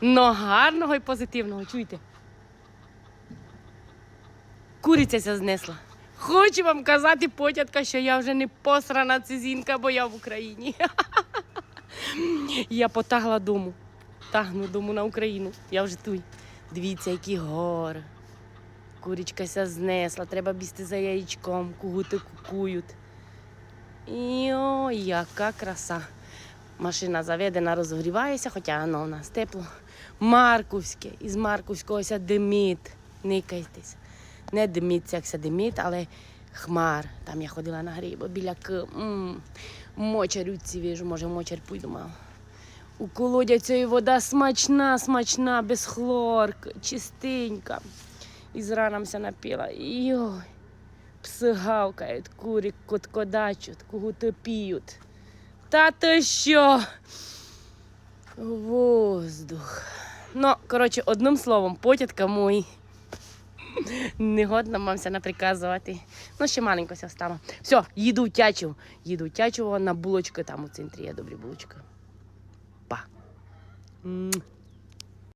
но гарного і позитивного. Чуєте? Куриця ся знесла. Хочу вам казати, потятка, що я вже не посрана цизінка, бо я в Україні. Я потагла дому. Тагну дому на Україну. Я вже тут. Дивіться, які гори. Курічка ся знесла, треба бігти за яєчком, кугути кукують. І яка краса. Машина заведена, розгрівається, хоча воно у нас тепло. Марківське, із Марківського ся димить. Никайтесь. Не димиться, як ся димить, але хмар. Там я ходила на гриб, біля к. М, Мочар у ці вижу, може, в мочар пойду мав. У колодязі і вода смачна, смачна, без хлорки, чистенька. І зранамся напила. Йой, пси гавкають, курі коткодачуть, кугути піють. Та то що? Воздух. Ну, коротше, одним словом, потятка мой. Не годно мамся наприказувати. Ну, ще маленько ся встану. Все, їду тячу. Їду в на булочки там у центрі є добрі булочки. Па.